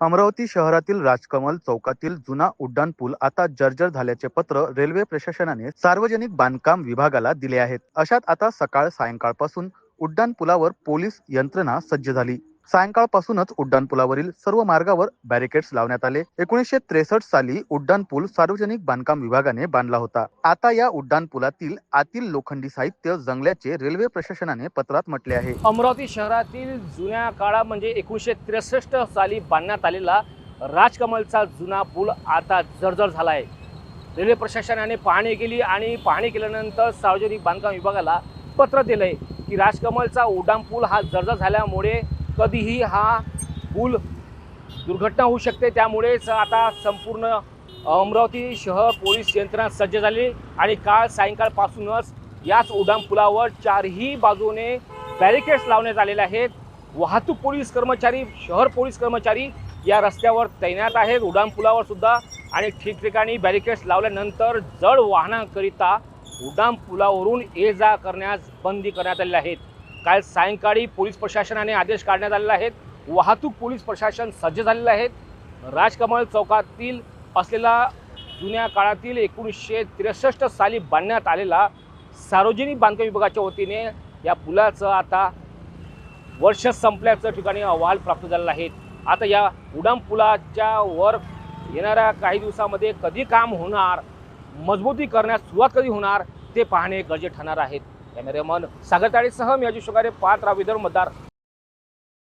अमरावती शहरातील राजकमल चौकातील जुना उड्डाण पूल आता जर्जर झाल्याचे पत्र रेल्वे प्रशासनाने सार्वजनिक बांधकाम विभागाला दिले आहेत. अशात आता सकाळ सायंकाळपासून उड्डाण पुलावर पोलीस यंत्रणा सज्ज झाली. सायंकाळपासूनच उड्डाणपुलावरील सर्व मार्गावर बॅरिकेड्स लावण्यात आले. एकोणीसशे त्रेसष्ट साली उड्डाणपूल सार्वजनिक बांधकाम विभागाने बांधला होता. आता या उड्डाणपुलातील आतील लोखंडी साहित्य जंगल्याचे रेल्वे प्रशासनाने पत्रात म्हटले आहे. अमरावती शहरातील जुन्या काळा म्हणजे एकोणीसशे त्रेसष्ट साली बांधण्यात आलेला राजकमलचा जुना पूल आता जर्जर झाला आहे रेल्वे प्रशासनाने पाहणी केली आणि पाहणी केल्यानंतर सार्वजनिक बांधकाम विभागाला पत्र दिलंय की राजकमलचा उड्डाण पूल हा जर्जर झाल्यामुळे कधीही हा पूल दुर्घटना होऊ शकते. त्यामुळेच आता संपूर्ण अमरावती शहर पोलीस यंत्रणा सज्ज झाली आणि काल सायंकाळपासूनच याच उड्डाणपुलावर चारही बाजूने बॅरिकेड्स लावण्यात आलेले आहेत. वाहतूक पोलीस कर्मचारी शहर पोलीस कर्मचारी या रस्त्यावर तैनात आहेत. उड्डाण सुद्धा आणि ठिकठिकाणी बॅरिकेड्स लावल्यानंतर जड वाहनांकरिता उड्डाणपुलावरून ये जा करण्यास बंदी करण्यात आलेली आहेत काल सायंकाळी पोलीस प्रशासनाने आदेश काढण्यात आलेले आहेत वाहतूक पोलीस प्रशासन सज्ज झालेलं आहे. राजकमल चौकातील असलेला जुन्या काळातील एकोणीसशे त्रेसष्ट साली बांधण्यात आलेला सार्वजनिक बांधकाम विभागाच्या वतीने या पुलाचं आता वर्ष संपल्याचं ठिकाणी अहवाल प्राप्त झालेला आहे. आता या उडाम पुलाच्या वर येणाऱ्या काही दिवसामध्ये कधी काम होणार मजबूती करण्यास सुरुवात कधी होणार ते पाहणे गरजे ठरणार आहेत. कॅमेरामन सागर ताळेसह मी अजित शुगारे पाच विदर्भ मतदार.